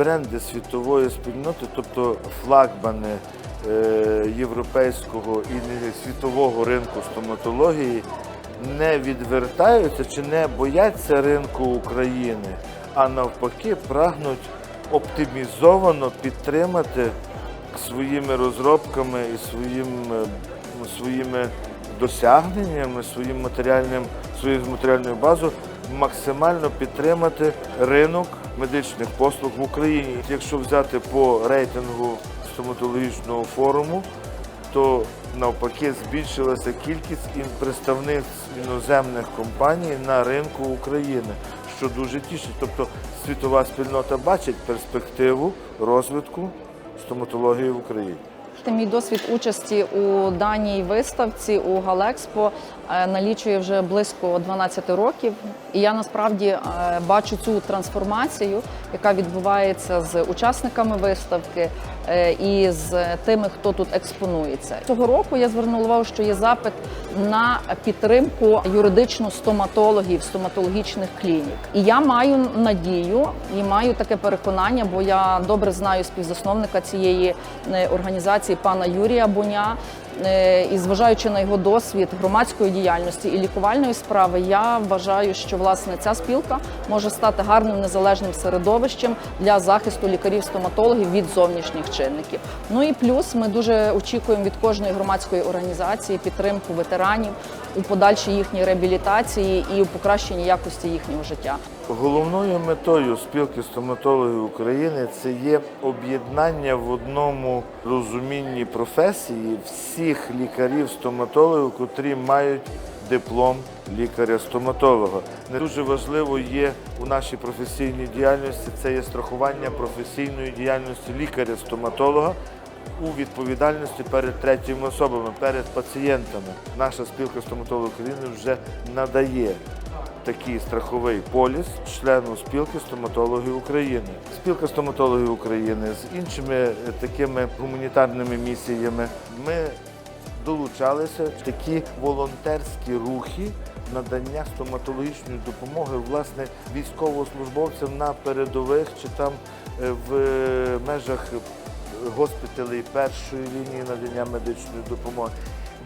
бренди світової спільноти, тобто флагмани е, європейського і світового ринку стоматології, не відвертаються чи не бояться ринку України, а навпаки прагнуть оптимізовано підтримати своїми розробками і своїм, е, своїми досягненнями, своїм матеріальним, своєю матеріальною базою максимально підтримати ринок медичних послуг в Україні. Якщо взяти по рейтингу стоматологічного форуму, то навпаки збільшилася кількість представництв іноземних компаній на ринку України, що дуже тішить. Тобто світова спільнота бачить перспективу розвитку стоматології в Україні. Мій досвід участі у даній виставці у Галекспо е, налічує вже близько 12 років. І я насправді е, бачу цю трансформацію, яка відбувається з учасниками виставки е, і з тими, хто тут експонується. Цього року я звернула увагу, що є запит на підтримку юридично стоматологів, стоматологічних клінік. І я маю надію і маю таке переконання, бо я добре знаю співзасновника цієї е, організації пана Юрія Буня. Е, І зважаючи на його досвід громадської діяльності і лікувальної справи, я вважаю, що власне ця спілка може стати гарним незалежним середовищем для захисту лікарів-стоматологів від зовнішніх чинників. Ну і плюс ми дуже очікуємо від кожної громадської організації підтримку ветеранів у подальшій їхній реабілітації і у покращенні якості їхнього життя. Головною метою спілки стоматологів України це є об'єднання в одному розумінні професії всіх лікарів-стоматологів, котрі мають диплом лікаря-стоматолога. Не дуже важливо є у нашій професійній діяльності це є страхування професійної діяльності лікаря-стоматолога у відповідальності перед третіми особами, перед пацієнтами. Наша спілка стоматологів України вже надає такий страховий поліс члену спілки стоматологів України. Спілка стоматологів України з іншими е, такими гуманітарними місіями. Ми долучалися в такі волонтерські рухи надання стоматологічної допомоги власне військовослужбовцям на передових чи там е, в межах госпіталей першої лінії надання медичної допомоги.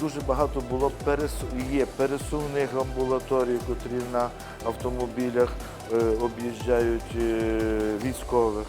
Дуже багато було пересу... є пересувних амбулаторій, котрі на автомобілях е, об'їжджають е, військових.